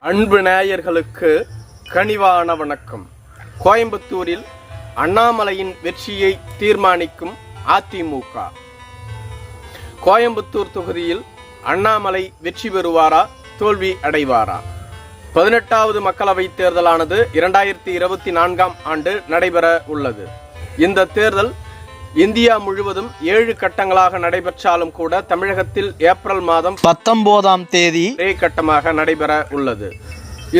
அன்பு நேயர்களுக்கு கனிவான வணக்கம். கோயம்புத்தூரில் அண்ணாமலையின் வெற்றியை தீர்மானிக்கும் அதிமுக. கோயம்புத்தூர் தொகுதியில் அண்ணாமலை வெற்றி பெறுவாரா தோல்வி அடைவாரா? பதினெட்டாவது மக்களவைத் தேர்தலானது இரண்டாயிரத்தி இருபத்தி நான்காம் ஆண்டு நடைபெற உள்ளது. இந்த தேர்தல் இந்தியா முழுவதும் ஏழு கட்டங்களாக நடைபெற்றாலும் கூட தமிழகத்தில் ஏப்ரல் மாதம் பத்தொன்பதாம் தேதி ஒரே கட்டமாக நடைபெற உள்ளது.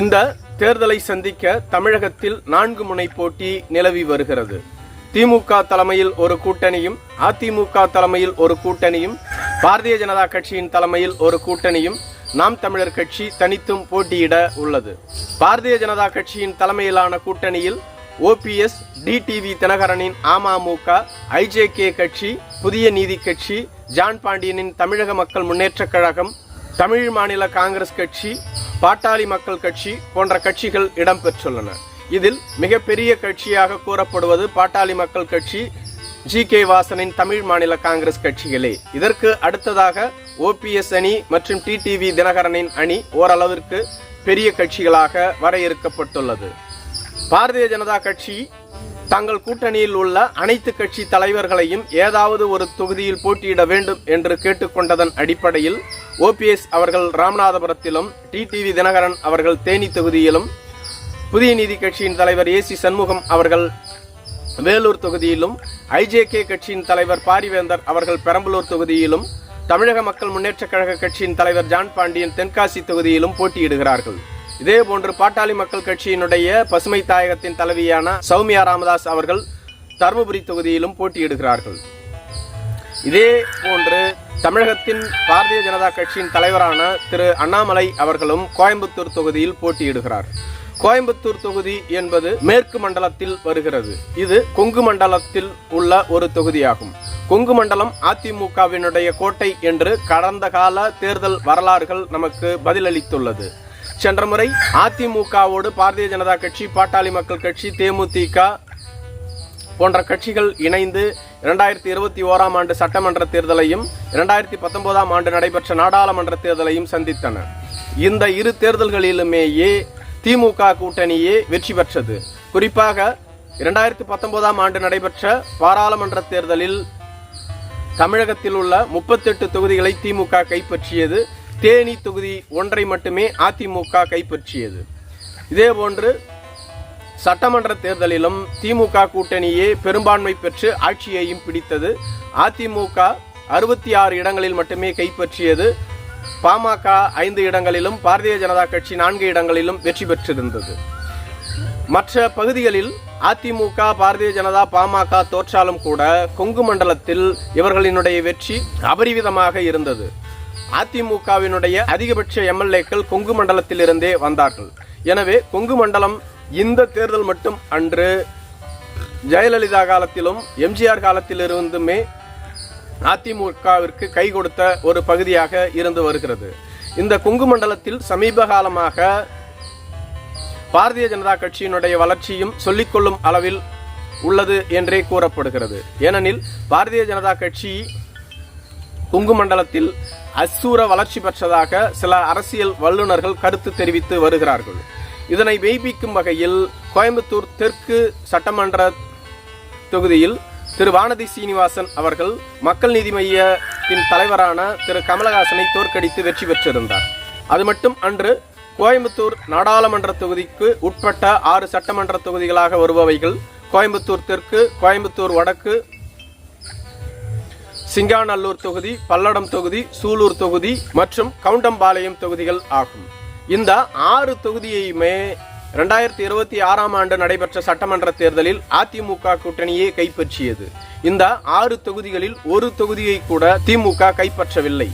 இந்த தேர்தலை சந்திக்க தமிழகத்தில் நான்கு முனை போட்டி நிலவி வருகிறது. திமுக தலைமையில் ஒரு கூட்டணியும் அதிமுக தலைமையில் ஒரு கூட்டணியும் பாரதிய ஜனதா கட்சியின் தலைமையில் ஒரு கூட்டணியும் நாம் தமிழர் கட்சி தனித்தும் போட்டியிட உள்ளது. பாரதிய ஜனதா கட்சியின் தலைமையிலான கூட்டணியில் ஓபிஎஸ் டிடிவி தினகரனின் அமமுக ஐஜேகே கட்சி புதிய நீதி கட்சி ஜான் பாண்டியனின் தமிழக மக்கள் முன்னேற்றக் கழகம் தமிழ் மாநில காங்கிரஸ் கட்சி பாட்டாளி மக்கள் கட்சி போன்ற கட்சிகள் இடம்பெற்றுள்ளன. இதில் மிகப்பெரிய கட்சியாக கூறப்படுவது பாட்டாளி மக்கள் கட்சி ஜி கே வாசனின் தமிழ் மாநில காங்கிரஸ் கட்சிகளே. இதற்கு அடுத்ததாக ஓபிஎஸ் அணி மற்றும் டிடிவி தினகரனின் அணி ஓரளவிற்கு பெரிய கட்சிகளாக வரையறுக்கப்பட்டுள்ளது. பாரதிய ஜனதா கட்சி தங்கள் கூட்டணியில் உள்ள அனைத்து கட்சி தலைவர்களையும் ஏதாவது ஒரு தொகுதியில் போட்டியிட வேண்டும் என்று கேட்டுக்கொண்டதன் அடிப்படையில் ஓபிஎஸ் அவர்கள் ராமநாதபுரத்திலும் டிடிவி தினகரன் அவர்கள் தேனி தொகுதியிலும் புதிய நீதி கட்சியின் தலைவர் ஏ சி சண்முகம் அவர்கள் வேலூர் தொகுதியிலும் ஐஜேகே கட்சியின் தலைவர் பாரிவேந்தர் அவர்கள் பெரம்பலூர் தொகுதியிலும் தமிழக மக்கள் முன்னேற்றக் கழக கட்சியின் தலைவர் ஜான் பாண்டியன் தென்காசி தொகுதியிலும் போட்டியிடுகிறார்கள். இதே போன்று பாட்டாளி மக்கள் கட்சியினுடைய பசுமை தாயகத்தின் தலைவியான சௌமியா ராமதாஸ் அவர்கள் தருமபுரி தொகுதியிலும் போட்டியிடுகிறார்கள். இதே போன்று தமிழகத்தின் பாரதிய ஜனதா கட்சியின் தலைவரான திரு அண்ணாமலை அவர்களும் கோயம்புத்தூர் தொகுதியில் போட்டியிடுகிறார். கோயம்புத்தூர் தொகுதி என்பது மேற்கு மண்டலத்தில் வருகிறது. இது கொங்கு மண்டலத்தில் உள்ள ஒரு தொகுதியாகும். கொங்கு மண்டலம் அதிமுகவினுடைய கோட்டை என்று கடந்த கால தேர்தல் வரலாறுகள் நமக்கு பதிலளித்துள்ளது. சென்ற முறை அதிமுகவோடு பாரதிய ஜனதா கட்சி பாட்டாளி மக்கள் கட்சி தேமுதிக போன்ற கட்சிகள் இணைந்து இரண்டாயிரத்தி இருபத்தி ஓராம் ஆண்டு சட்டமன்ற தேர்தலையும் இரண்டாயிரத்தி பத்தொன்பதாம் ஆண்டு நடைபெற்ற நாடாளுமன்ற தேர்தலையும் சந்தித்தன. இந்த இரு தேர்தல்களிலுமேயே திமுக கூட்டணியே வெற்றி பெற்றது. குறிப்பாக இரண்டாயிரத்தி பத்தொன்பதாம் ஆண்டு நடைபெற்ற பாராளுமன்ற தேர்தலில் தமிழகத்தில் உள்ள முப்பத்தெட்டு தொகுதிகளை திமுக கைப்பற்றியது. தேனி தொகுதி ஒன்றை மட்டுமே அதிமுக கைப்பற்றியது. இதேபோன்று சட்டமன்ற தேர்தலிலும் திமுக கூட்டணியே பெரும்பான்மை பெற்று ஆட்சியையும் பிடித்தது. அதிமுக அறுபத்தி ஆறு இடங்களில் மட்டுமே கைப்பற்றியது. பாமக ஐந்து இடங்களிலும் பாரதிய ஜனதா கட்சி நான்கு இடங்களிலும் வெற்றி பெற்றிருந்தது. மற்ற பகுதிகளில் அதிமுக பாரதிய ஜனதா பாமக தோற்றாலும் கூட கொங்கு மண்டலத்தில் இவர்களினுடைய வெற்றி அபரிவிதமாக இருந்தது. அதிமுகவினுடைய அதிகபட்ச எம்எல்ஏக்கள் கொங்கு மண்டலத்திலிருந்தே வந்தார்கள். எனவே கொங்கு மண்டலம் இந்த தேர்தல் மட்டும் அன்று ஜெயலலிதா காலத்திலும் எம்ஜிஆர் காலத்திலிருந்துமே அதிமுகவிற்கு கை கொடுத்த ஒரு பகுதியாக இருந்து வருகிறது. இந்த கொங்கு மண்டலத்தில் சமீப காலமாக பாரதிய ஜனதா கட்சியினுடைய வளர்ச்சியும் சொல்லிக்கொள்ளும் அளவில் உள்ளது என்றே கூறப்படுகிறது. ஏனெனில் பாரதிய ஜனதா கட்சி கொங்கு மண்டலத்தில் அசூர வளர்ச்சி பெற்றதாக சில அரசியல் வல்லுநர்கள் கருத்து தெரிவித்து வருகிறார்கள். இதனை மெய்ப்பிக்கும் வகையில் கோயம்புத்தூர் தெற்கு சட்டமன்ற தொகுதியில் திரு. வானதி சீனிவாசன் அவர்கள் மக்கள் நீதி மையத்தின் தலைவரான திரு. கமலஹாசனை தோற்கடித்து வெற்றி பெற்றிருந்தார். அது மட்டும் அன்று கோயம்புத்தூர் நாடாளுமன்ற தொகுதிக்கு உட்பட்ட ஆறு சட்டமன்ற தொகுதிகளாக வருபவைகள் கோயம்புத்தூர் தெற்கு கோயம்புத்தூர் வடக்கு சிங்காநல்லூர் தொகுதி பல்லடம் தொகுதி சூலூர் தொகுதி மற்றும் கவுண்டம்பாளையம் தொகுதிகள் ஆகும். இந்த ஆறு தொகுதியையுமே ரெண்டாயிரத்தி இருபத்தி ஆறாம் ஆண்டு நடைபெற்ற சட்டமன்ற தேர்தலில் அதிமுக கூட்டணியே கைப்பற்றியது. இந்த ஆறு தொகுதிகளில் ஒரு தொகுதியை கூட திமுக கைப்பற்றவில்லை.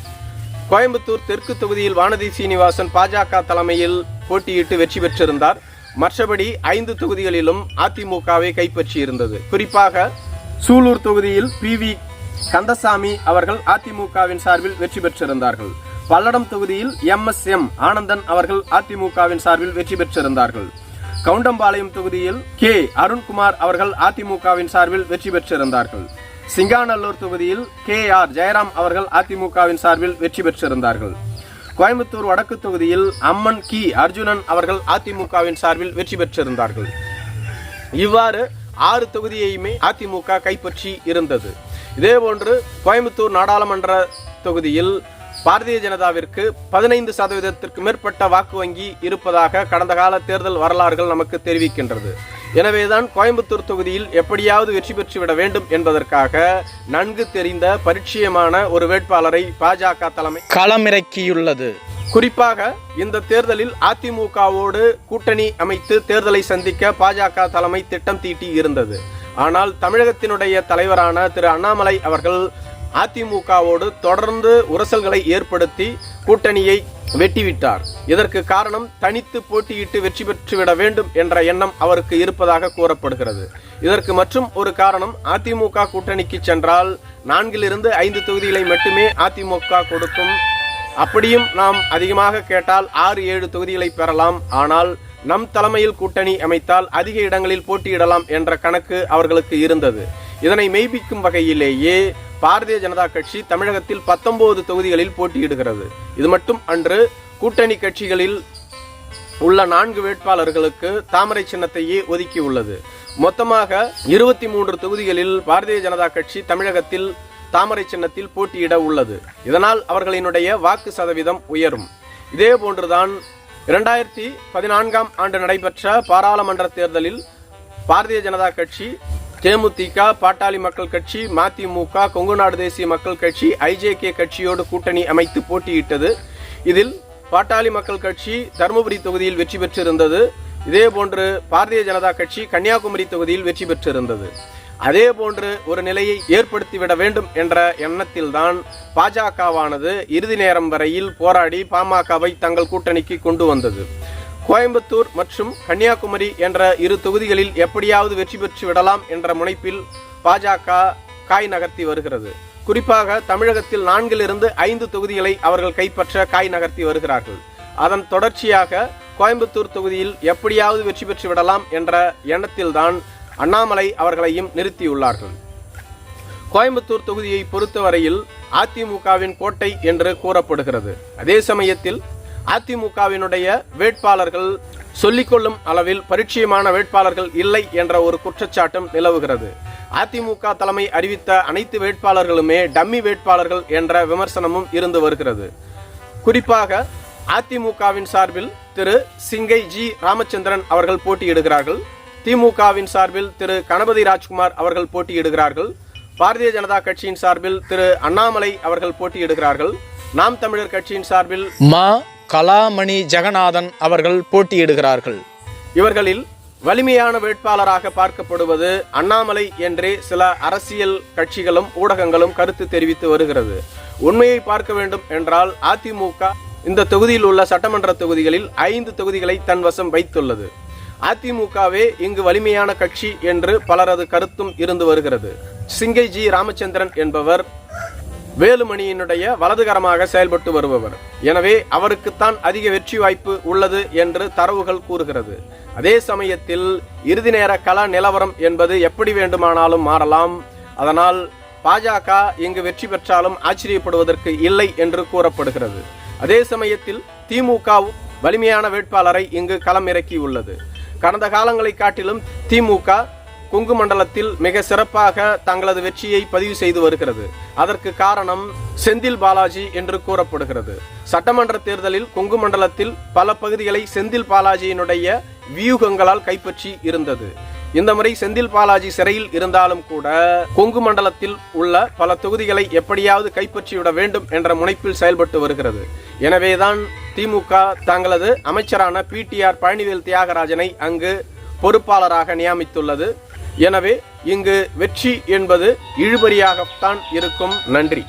கோயம்புத்தூர் தெற்கு தொகுதியில் வானதி சீனிவாசன் பாஜக தலைமையில் போட்டியிட்டு வெற்றி பெற்றிருந்தார். மற்றபடி ஐந்து தொகுதிகளிலும் அதிமுகவை கைப்பற்றியிருந்தது. குறிப்பாக சூலூர் தொகுதியில் பி வி கந்தசாமி அவர்கள் அதிமுகவின் சார்பில் வெற்றி பெற்றிருந்தார்கள். பல்லடம் தொகுதியில் எம் எஸ் எம் ஆனந்தன் அவர்கள் அதிமுகவின் சார்பில் வெற்றி பெற்றிருந்தார்கள். கவுண்டம்பாளையம் தொகுதியில் கே. அருண்குமார் அவர்கள் அதிமுகவின் சார்பில் வெற்றி பெற்றிருந்தார்கள். சிங்காநல்லூர் தொகுதியில் கே. ஆர். ஜெயராம் அவர்கள் அதிமுகவின் சார்பில் வெற்றி பெற்றிருந்தார்கள். கோயம்புத்தூர் வடக்கு தொகுதியில் அம்மன் கி. அர்ஜுனன் அவர்கள் அதிமுகவின் சார்பில் வெற்றி பெற்றிருந்தார்கள். இவ்வாறு ஆறு தொகுதியையுமே அதிமுக கைப்பற்றி இருந்தது. இதேபோன்று கோயம்புத்தூர் நாடாளுமன்ற தொகுதியில் பாரதிய ஜனதாவிற்கு பதினைந்து சதவீதத்திற்கு மேற்பட்ட வாக்கு வங்கி இருப்பதாக கடந்த கால தேர்தல் வரலாறுகள் நமக்கு தெரிவிக்கின்றது. எனவேதான் கோயம்புத்தூர் தொகுதியில் எப்படியாவது வெற்றி பெற்றுவிட வேண்டும் என்பதற்காக நன்கு தெரிந்த பரிச்சயமான ஒரு வேட்பாளரை பாஜக தலைமை களமிறக்கியுள்ளது. குறிப்பாக இந்த தேர்தலில் அதிமுகவோடு கூட்டணி அமைத்து தேர்தலை சந்திக்க பாஜக தலைமை திட்டம் தீட்டி இருந்தது. ஆனால் தமிழகத்தினுடைய தலைவரான திரு அண்ணாமலை அவர்கள் அதிமுகவோடு தொடர்ந்து உரசல்களை ஏற்படுத்தி கூட்டணியை வெட்டிவிட்டார். இதற்கு காரணம் தனித்து போட்டியிட்டு வெற்றி பெற்றுவிட வேண்டும் என்ற எண்ணம் அவருக்கு இருப்பதாக கூறப்படுகிறது. இதற்கு மற்றும் ஒரு காரணம் அதிமுக கூட்டணிக்கு சென்றால் நான்கிலிருந்து ஐந்து தொகுதிகளை மட்டுமே அதிமுக கொடுக்கும். அப்படியும் நாம் அதிகமாக கேட்டால் ஆறு ஏழு தொகுதிகளை பெறலாம். ஆனால் நம் தலைமையில் கூட்டணி அமைத்தால் அதிக இடங்களில் போட்டியிடலாம் என்ற கணக்கு அவர்களுக்கு இருந்தது. இதனை மெய்ப்பிக்கும் வகையிலேயே பாரதிய ஜனதா கட்சி தமிழகத்தில் பத்தொன்பது தொகுதிகளில் போட்டியிடுகிறது. இது மட்டும் அன்று கூட்டணி கட்சிகளில் உள்ள நான்கு வேட்பாளர்களுக்கு தாமரை சின்னத்தையே ஒதுக்கியுள்ளது மொத்தமாக இருபத்தி மூன்று தொகுதிகளில் பாரதிய ஜனதா கட்சி தமிழகத்தில் தாமரை சின்னத்தில் போட்டியிட உள்ளது. இதனால் அவர்களினுடைய வாக்கு சதவீதம் உயரும். இதே போன்றுதான் இரண்டாயிரத்தி பதினான்காம் ஆண்டு நடைபெற்ற பாராளுமன்ற தேர்தலில் பாரதிய ஜனதா கட்சி தேமுதிக பாட்டாளி மக்கள் கட்சி மதிமுக கொங்கு நாடு தேசிய மக்கள் கட்சி ஐஜேகே கட்சியோடு கூட்டணி அமைத்து போட்டியிட்டது. இதில் பாட்டாளி மக்கள் கட்சி தருமபுரி தொகுதியில் வெற்றி பெற்றிருந்தது. இதே போன்று பாரதிய ஜனதா கட்சி கன்னியாகுமரி தொகுதியில் வெற்றி பெற்றிருந்தது. அதே போன்று ஒரு நிலையை ஏற்படுத்திவிட வேண்டும் என்ற எண்ணத்தில்தான் பாஜகவானது இறுதி நேரம் வரையில் போராடி பாமகவை தங்கள் கூட்டணிக்கு கொண்டு வந்தது. கோயம்புத்தூர் மற்றும் கன்னியாகுமரி என்ற இரு தொகுதிகளில் எப்படியாவது வெற்றி பெற்று விடலாம் என்ற முனைப்பில் பாஜக காய் நகர்த்தி வருகிறது. குறிப்பாக தமிழகத்தில் நான்கிலிருந்து ஐந்து தொகுதிகளை அவர்கள் கைப்பற்ற காய் நகர்த்தி வருகிறார்கள். அதன் தொடர்ச்சியாக கோயம்புத்தூர் தொகுதியில் எப்படியாவது வெற்றி பெற்று விடலாம் என்ற எண்ணத்தில்தான் அண்ணாமலை அவர்களையும் நிறுத்தியுள்ளார்கள். கோயம்புத்தூர் தொகுதியை பொறுத்தவரையில் அதிமுகவின் கோட்டை என்று கூறப்படுகிறது. அதே சமயத்தில் அதிமுகவினுடைய வேட்பாளர்கள் சொல்லிக்கொள்ளும் அளவில் பரிச்சயமான வேட்பாளர்கள் இல்லை என்ற ஒரு குற்றச்சாட்டும் நிலவுகிறது. அதிமுக தலைமை அறிவித்த அனைத்து வேட்பாளர்களுமே டம்மி வேட்பாளர்கள் என்ற விமர்சனமும் இருந்து வருகிறது. குறிப்பாக அதிமுகவின் சார்பில் திரு சிங்கை ஜி ராமச்சந்திரன் அவர்கள் போட்டியிடுகிறார்கள். திமுகவின் சார்பில் திரு கணபதி ராஜ்குமார் அவர்கள் போட்டியிடுகிறார்கள். பாரதிய ஜனதா கட்சியின் சார்பில் திரு அண்ணாமலை அவர்கள் போட்டியிடுகிறார்கள். நாம் தமிழர் கட்சியின் சார்பில் மா கலாமணி ஜெகநாதன் அவர்கள் போட்டியிடுகிறார்கள். இவர்களில் வலிமையான வேட்பாளராக பார்க்கப்படுவது அண்ணாமலை என்றே சில அரசியல் கட்சிகளும் ஊடகங்களும் கருத்து தெரிவித்து வருகிறது. உண்மையை பார்க்க வேண்டும் என்றால் அதிமுக இந்த தொகுதியில் உள்ள சட்டமன்ற தொகுதிகளில் ஐந்து தொகுதிகளை தன் வசம் வைத்துள்ளது. அதிமுகவே இங்கு வலிமையான கட்சி என்று பலரது கருத்தும் இருந்து வருகிறது. சிங்கை ஜி ராமச்சந்திரன் என்பவர் வேலுமணியினுடைய வலதுகரமாக செயல்பட்டு வருபவர். எனவே அவருக்குத்தான் அதிக வெற்றி வாய்ப்பு உள்ளது என்று தரவுகள் கூறுகிறது. அதே சமயத்தில் இறுதி நேர கள நிலவரம் என்பது எப்படி வேண்டுமானாலும் மாறலாம். அதனால் பாஜக இங்கு வெற்றி பெற்றாலும் ஆச்சரியப்படுவதற்கு இல்லை என்று கூறப்படுகிறது. அதே சமயத்தில் திமுகவும் வலிமையான வேட்பாளரை இங்கு களம் இறக்கியுள்ளது கடந்த காலங்களை காட்டிலும் திமுக கொங்கு மண்டலத்தில் மிக சிறப்பாக தங்களது வெற்றியை பதிவு செய்து வருகிறது. அதற்கு காரணம் செந்தில் பாலாஜி என்று கூறப்படுகிறது. சட்டமன்ற தேர்தலில் கொங்கு மண்டலத்தில் பல பகுதிகளை செந்தில் பாலாஜியினுடைய வியூகங்களால் கைப்பற்றி இருந்தது. இந்த முறை செந்தில் பாலாஜி சிறையில் இருந்தாலும் கூட கொங்கு மண்டலத்தில் உள்ள பல தொகுதிகளை எப்படியாவது கைப்பற்றிவிட வேண்டும் என்ற முனைப்பில் செயல்பட்டு வருகிறது. எனவேதான் திமுக தங்களது அமைச்சரான பிடிஆர் பழனிவேல் தியாகராஜனை அங்கு பொறுப்பாளராக நியமித்துள்ளது. எனவே இங்கு வெற்றி என்பது இழுபறியாகத்தான் இருக்கும். நன்றி.